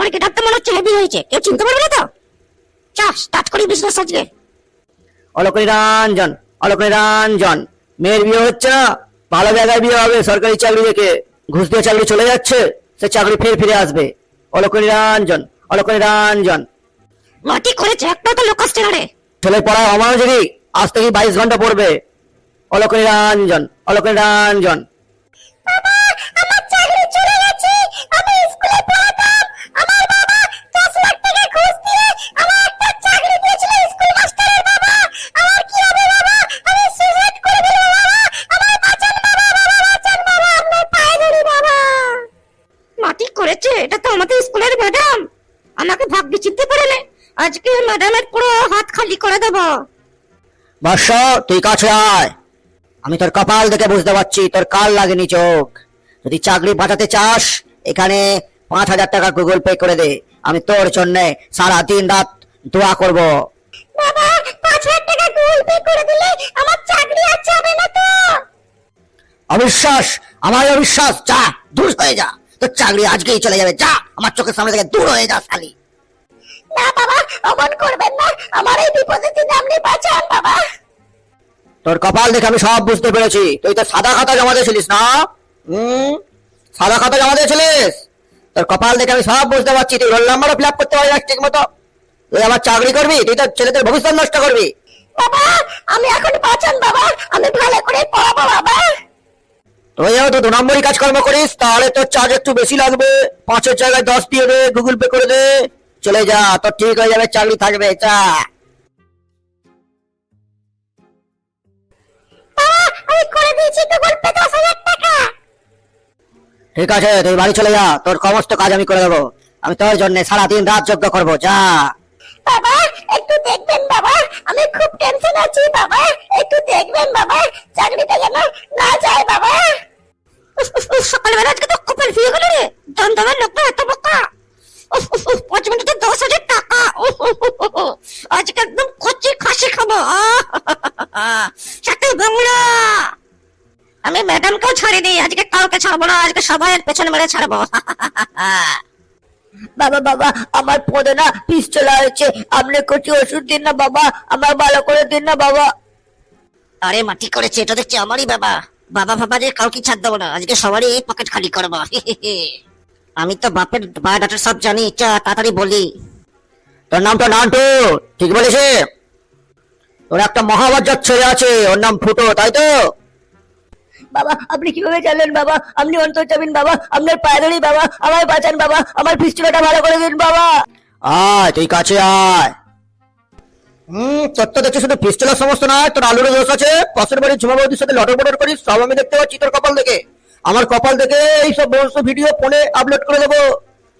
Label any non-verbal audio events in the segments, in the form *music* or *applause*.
আমার গেটআপটা মনে হচ্ছে হেভি হয়েছে। কেউ চিনতে পারবে না তো? স্টার্ট করি বিজনেস আজকে। অলোক নিরঞ্জন অলোক নিরঞ্জন মেয়ের বিয়ে হচ্ছে না ভালো জায়গায় বিয়ে হবে সরকারি চাকরি দেখে ঘুষ দিয়ে চাকরি চলে যাচ্ছে সে চাকরি ফের ফিরে আসবে। অলোক নিরঞ্জন অলোক নিরঞ্জন মাটি করেছে একটা তো লোক আসছে না রে। ছেলের পড়া অমনোযোগী আজ থেকে বাইশ ঘণ্টা পড়বে। অলোক নিরঞ্জন অলোক নিরঞ্জন করেছে? এটা তো আমাদের স্কুলের ম্যাডাম আমাকে ভাগ্যে চিনতে পারেলে আজকে ম্যাডামের পুরো হাত খালি করে দেবো। বর্ষ তুই কাছে আয়। আমি তোর কপাল দেখে বুঝতে পারছি তোর কাল লাগেনি চোখ। যদি চাকরি বাঁচাতে চাস এখানে পাঁচ হাজার টাকা গুগল পে করে দে। আমি তোর জন্য সারা দিন রাত দোয়া করব। বাবা পাঁচ হাজার টাকা গুগল পে করে দিলে আমার চাকরি আর যাবে না তো। অবিশ্বাস আমার অবিশ্বাস। যা দূর হয়ে যা। তোর চাকরি আজকেই চলে যাবে। যা আমার চোখের সামনে থেকে দূর হয়ে যা শালি। না বাবা অমন করবেন না। আমার এই বিপদের দিনে আপনি বাঁচান বাবা। তোর কপাল দেখে আমি সব বুঝতে পেরেছি। তুই তো সাদা খাতা জমা দিয়েছিলিস না? হুম? সাদা খাতা জমা দিয়েছিলিস? তোর কপাল দেখে আমি সব বুঝতে পারছি। তুই রোল নাম্বারও ফিল আপ করতে পারবি না ঠিক মতো তুই আমার চাকরি করবি? তুই তো ছেলেদের ভবিষ্যৎ নষ্ট করবি। বাবা আমি এখন বাঁচান বাবা। আমি ভালো করে পড়াবো বাবা। তুইও তো দু নম্বরই কাজকর্ম করিস তাহলে তোর চার্জ একটু বেশি লাগবে। পাঁচের জায়গায় দশ দিয়ে দে গুগল পে করে দে। চলে যা তোর ঠিক হয়ে যাবে চাকরি থাকবে চা ঠিক আছে তুই বাড়ি চলে যা তোর সমস্ত কাজ আমি করে দেবো। আমি তোর জন্য সারাদিন রাত যজ্ঞ করব যা। বাবা একটু দেখবেন বাবা আমি খুব টেনশন আছি বাবা একটু লোকটা এত বোকা। পাঁচ মিনিটে দশ হাজার টাকা। আজকে একদম কচি খাসি খাব। সাথে বাংলা আমি ম্যাডামকেও আজকে কাউকে ছাড়বো না আজকে সবাই পেছনে মেরে ছাড়বো। *laughs* বাবা বাবা আমার পদে না পিস চলা হয়েছে। আপনি কিছু ওষুধ দিন না বাবা আমার ভালো করে দিন না বাবা। আরে মাটি করেছে? এটা দেখছি আমারই বাবা। বাবা বাবা যে কাউকে ছাড় দেবো না আজকে সবারই এই পকেট খালি করব। *laughs* আমি তো বাপের বায়োডাটা সব জানি চা তাড়াতাড়ি বলি। তোর নাম তো নান্টু ঠিক বলেছে তোর একটা মহাবজ্জার ছেলে আছে ওর নাম ফুটো তাই তো? বাবা আপনি কীভাবে জানলেন বাবা? আপনি অন্তর যাবেন বাবা আপনার পায়ে ধরি বাবা আমায় বাঁচান বাবা আমার পিস্তলটা ভালো করে দিন বাবা। আয় তুই কাছে আয়। হুম তোর তো দেখছি শুধু পিস্তলের সমস্ত নয় তোর আলুর দোষ আছে। পাশের বাড়ির ঝুমা বৌদির সাথে লটর পটর করিস সব আমি দেখতে পাচ্ছি তোর কপাল দেখে। আমার কপাল থেকে এই সব সমস্ত ভিডিও ফোনে আপলোড করে দেবো।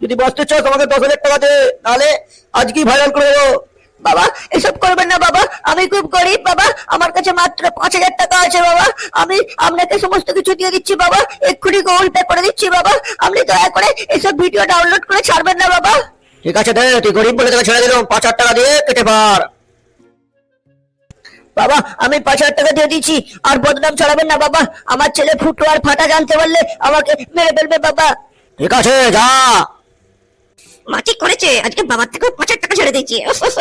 যদি বাঁচতে চাস আমাকে দশ হাজার টাকা দে নাহলে আজকেই ভাইরাল করে দেবো। বাবা, এসব করবেন না বাবা, আমি খুব গরিব বাবা, আমার কাছে মাত্র পাঁচ হাজার টাকা আছে বাবা। আমি আপনাকে সমস্ত কিছু দিয়ে দিচ্ছি বাবা, এক্ষুনি গুগল পে করে দিচ্ছি বাবা। আপনি দয়া করে এসব ভিডিও ডাউনলোড করে ছাড়বেন না বাবা। ঠিক আছে দে, তুই গরিব বলে তোকে ছেড়ে দিলাম, পাঁচ হাজার টাকা দিয়ে কেটে পার বাবা আমি পাঁচ হাজার টাকা দিয়ে দিচ্ছি আর বদনাম ছড়াবেন না বাবা। আমার ছেলে ফুটো আর ফাটা জানতে পারলে আমাকে মেরে ফেলবে বাবা। ঠিক আছে যা। মাটি করেছে আজকে বাবার থেকে পাঁচ হাজার টাকা ছেড়ে দিয়েছি।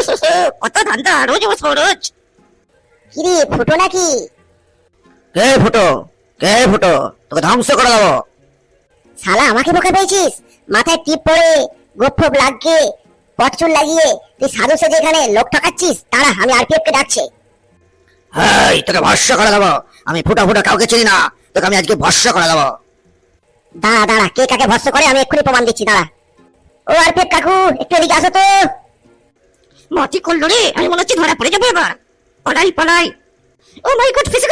*laughs* কত ধান্দা রোজ বস রোজ। কিরে ফুটো নাকি? কে ফুটো? কে ফুটো? তোকে ধ্বংস করে দেবো। শালা আমাকে বোকা পেয়েছিস? মাথায় টিপ পরে গোপ লাগিয়ে পটচুল লাগিয়ে তুই সাধু সেজে এখানে লোক ঠকাচ্ছিস? তারা আমি আরপিএফ কে ডাকছে। তোকে ভস্য করে দেবো। আমি ফুটা ফুটা কাউকে চিনি না। তোকে আমি আজকে ভস্য করে দেবো। দাঁড়া দাঁড়া কে কাকে ভস্য করে আমি এক্ষুনি প্রমাণ দিচ্ছি দাঁড়া। ও আরপিএফ কাকু একটু এদিকে আসো তো। মতি করল রে আমি মনে হচ্ছে ধরা পড়ে যাব এবার। পালাই পালাই। ও মাই গড ফেসে